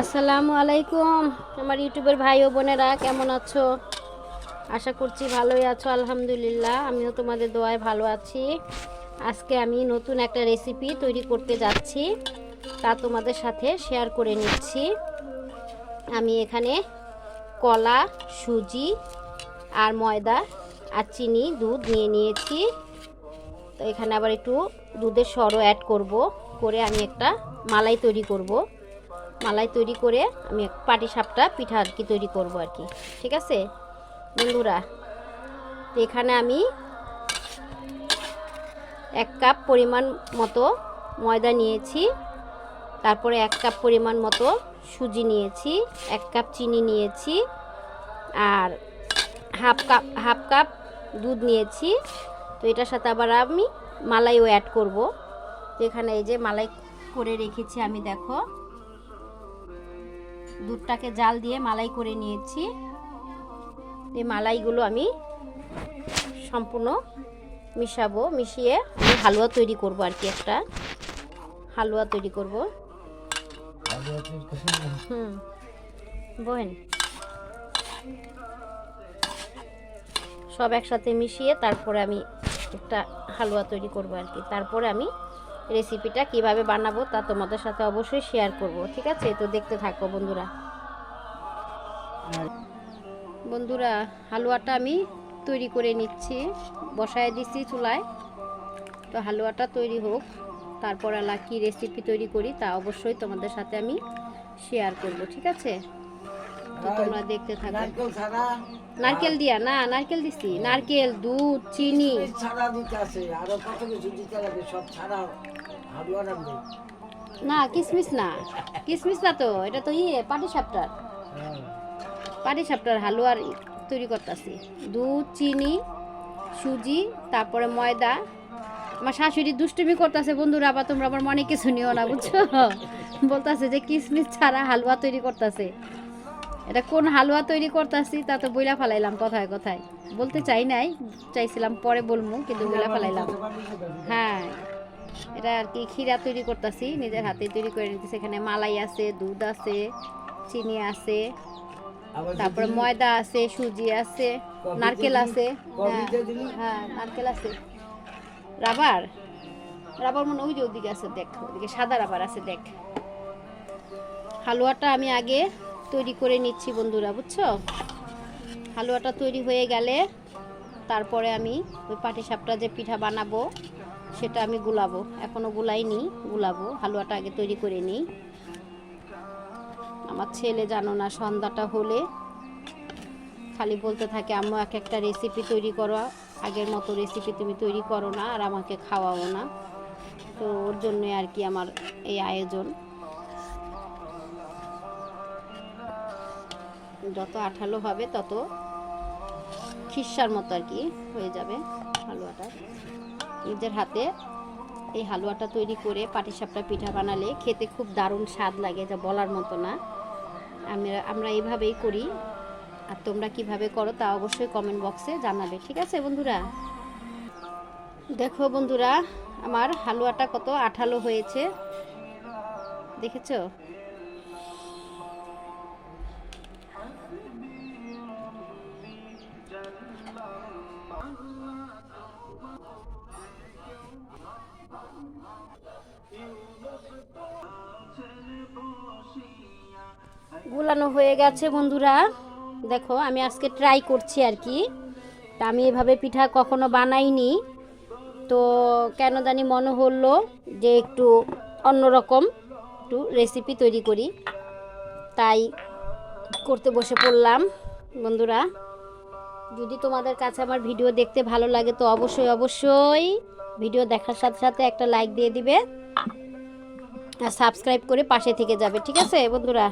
আসসালামু আলাইকুম, আমার ইউটিউবের ভাই ও বোনেরা, কেমন আছো? আশা করছি ভালোই আছো, আলহামদুলিল্লাহ। আমিও তোমাদের দোয়ায় ভালো আছি। আজকে আমি নতুন একটা রেসিপি তৈরি করতে যাচ্ছি, তা তোমাদের সাথে শেয়ার করে নিচ্ছি। আমি এখানে কলা, সুজি আর ময়দা আর চিনি, দুধ নিয়ে নিয়েছি। তো এখানে আবার একটু দুধের সরও অ্যাড করব, করে আমি একটা মালাই তৈরি করব। মালাই তৈরি করে আমি পাটি সাপটা, পিঠা আর কি তৈরি করব আর কি। ঠিক আছে? বন্ধুরা এখানে আমি এক কাপ পরিমাণ মতো ময়দা নিয়েছি, তারপরে এক কাপ পরিমাণ মতো সুজি নিয়েছি, এক কাপ চিনি নিয়েছি, আর হাফ কাপ হাফ কাপ দুধ নিয়েছি। তো এটার সাথে আবার আমি মালাইও অ্যাড করব। তো এখানে এই যে মালাই করে রেখেছি আমি, দেখো। দুধটাকে জাল দিয়ে মালাই করে নিয়েছি। এই মালাইগুলো আমি সম্পূর্ণ মিশাবো, মিশিয়ে হালুয়া তৈরি করব আর কি একটা। হালুয়া তৈরি করব। হুম বোহেন সব একসাথে মিশিয়ে তারপরে আমি একটা হালুয়া তৈরি করব আর কি। তারপরে আমি রেসিপিটা কীভাবে বানাবো তা তোমাদের সাথে অবশ্যই শেয়ার করব, ঠিক আছে? তো দেখতে থাকো বন্ধুরা। বন্ধুরা হালুয়াটা আমি তৈরি করে নিচ্ছি। বসায় দিচ্ছি চুলায়। তো হালুয়াটা তৈরি হোক তারপর আলা কি রেসিপি তৈরি করি তা অবশ্যই তোমাদের সাথে আমি শেয়ার করব ঠিক আছে? তো তোমরা দেখতে থাকো। নারকেল দিয়া? না নারকেল দিছি। নারকেল দুধ চিনি। ছাড়া দিতে আছে আরও কত কিছু দিতে লাগবে সব ছাড়া হালুয়া রাখবে না কিসমিস না। কিসমিস না তো এটা তো ইয়ে পাটি সাপটার পাটি সাপটার হালুয়ার তৈরি করতেছি। দুধ, চিনি, সুজি, তারপরে ময়দা। আমার শাশুড়ি দুষ্টুমি করতেছে, বন্ধুরা, আবার তোমরা আমার মনে কিছু নিও না, বুঝছ? বলতেছে যে, কিসমিস ছাড়া হালুয়া তৈরি করতেছে। এটা কোন হালুয়া তৈরি করতেছি তা তো বইলা ফেলাইলাম কথায় কথায়। বলতে চাই নাই, চাইছিলাম পরে বলব কিন্তু বইলা ফেলাইলাম। হ্যাঁ এটা আর কি ক্ষীরা তৈরি করতেছি, নিজের হাতে তৈরি করে নিতেছি। এখানে মালাই আছে, দুধ আছে, চিনি আছে। তারপরে ময়দা আছে সুজি আছে নারকেল আছে হ্যাঁ, হ্যাঁ নারকেল আছে। রাবার? রাবার মনে ওই যে ওদিকে আছে দেখ ওদিকে সাদা রাবার আছে দেখ। হালুয়াটা আমি আগে তৈরি করে নিচ্ছি বন্ধুরা বুঝছ? হালুয়াটা তৈরি হয়ে গেলে তারপরে আমি ওই পাটি সাপটা যে পিঠা বানাবো সেটা আমি গুলাবো। এখনও গুলাইনি গুলাবো। হালুয়াটা আগে তৈরি করে নিই। আমার ছেলে জানো না, সন্ধ্যাটা হলে খালি বলতে থাকে, আম্মু, এক একটা রেসিপি তৈরি করো, আগের মতো রেসিপি তুমি তৈরি করো না আর আমাকে খাওয়াও না। তো ওর জন্য আর কি আমার এই আয়োজন। যত আঠালো হবে তত খিসার মতো আর কি হয়ে যাবে হালুয়াটা। নিজের হাতে এই হালুয়াটা তৈরি করে পাটিসাপটা পিঠা বানালে খেতে খুব দারুণ স্বাদ লাগে যা বলার মতো না। আমরা আমরা এইভাবেই করি। আর তোমরা কীভাবে করো তা অবশ্যই কমেন্ট বক্সে জানাবে, ঠিক আছে বন্ধুরা? দেখো বন্ধুরা, আমার হালুয়াটা কত আঠালো হয়েছে। দেখেছ? গুলানো হয়ে গেছে বন্ধুরা। দেখো, আমি আজকে ট্রাই করছি আর কি। তা আমি এভাবে পিঠা কখনো বানাইনি। তো কেন জানি মনে হলো যে একটু অন্যরকম একটু রেসিপি তৈরি করি। তাই করতে বসে পড়লাম। বন্ধুরা, যদি তোমাদের কাছে আমার ভিডিও দেখতে ভালো লাগে তো অবশ্যই অবশ্যই ভিডিও দেখার সাথে সাথে একটা লাইক দিয়ে দিবে। আর সাবস্ক্রাইব করে পাশে থেকে যাবে, ঠিক আছে বন্ধুরা?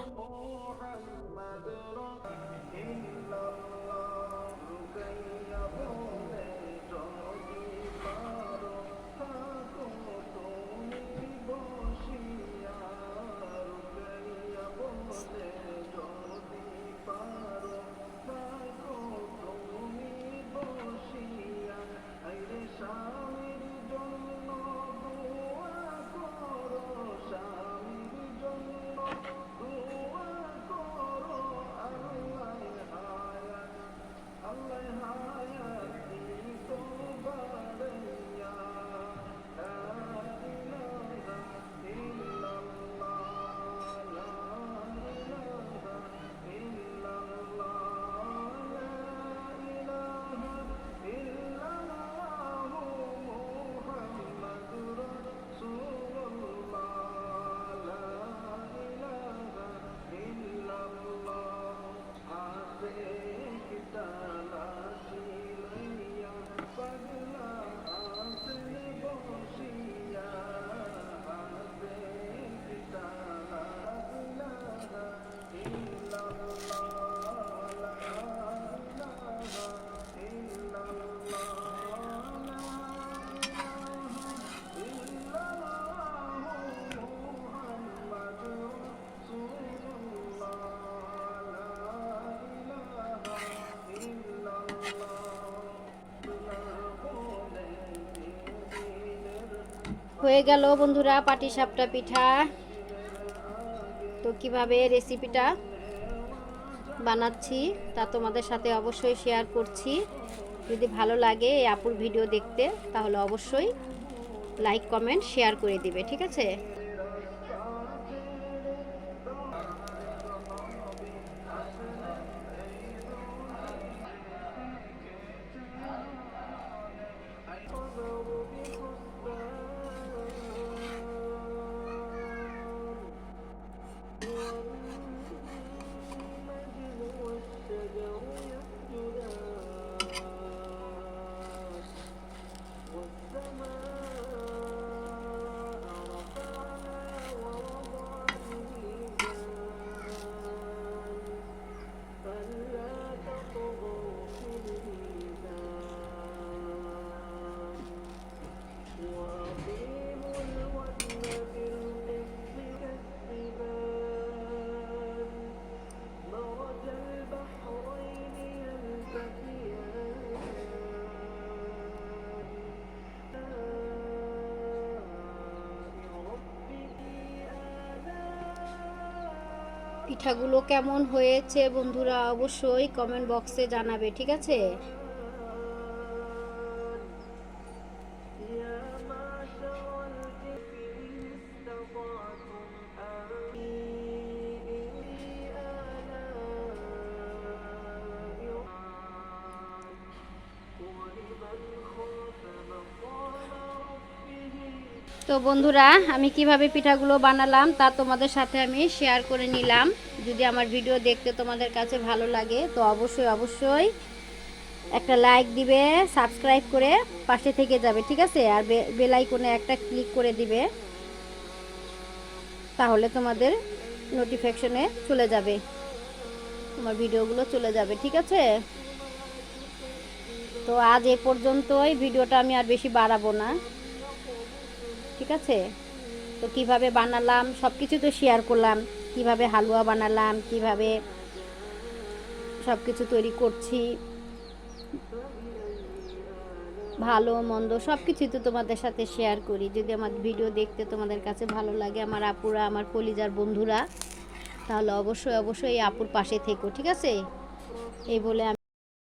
হয়ে গেল বন্ধুরা পাটি সাপটা পিঠা। তো কীভাবে রেসিপিটা বানাচ্ছি তা তোমাদের সাথে অবশ্যই শেয়ার করছি। যদি ভালো লাগে এই আপুর ভিডিও দেখতে, তাহলে অবশ্যই লাইক কমেন্ট শেয়ার করে দিবে, ঠিক আছে? পিঠাগুলো কেমন হয়েছে বন্ধুরা অবশ্যই কমেন্ট বক্সে জানাবে ঠিক আছে? তো বন্ধুরা, আমি কীভাবে পিঠাগুলো বানালাম তা তোমাদের সাথে আমি শেয়ার করে নিলাম। যদি আমার ভিডিও দেখতে তোমাদের কাছে ভালো লাগে, তো অবশ্যই অবশ্যই একটা লাইক দিবে সাবস্ক্রাইব করে পাশে থেকে যাবে, ঠিক আছে? আর বেল আইকনে একটা ক্লিক করে দিবে, তাহলে তোমাদের নোটিফিকেশনে চলে যাবে। তোমার ভিডিওগুলো চলে যাবে, ঠিক আছে? তো আজ এ পর্যন্তই ভিডিওটা আমি আর বেশি বাড়াবো না। ঠিক আছে? তো কীভাবে বানালাম? সব কিছু তো শেয়ার করলাম। কীভাবে হালুয়া বানালাম? কীভাবে সব কিছু তৈরি করছি? ভালো, মন্দ সব কিছুই তো তোমাদের সাথে শেয়ার করি। যদি আমার ভিডিও দেখতে তোমাদের কাছে ভালো লাগে, আমার আপুরা, আমার কলিজার বন্ধুরা, তাহলে অবশ্যই অবশ্যই এই আপুর পাশে থেকো, ঠিক আছে? এই বলে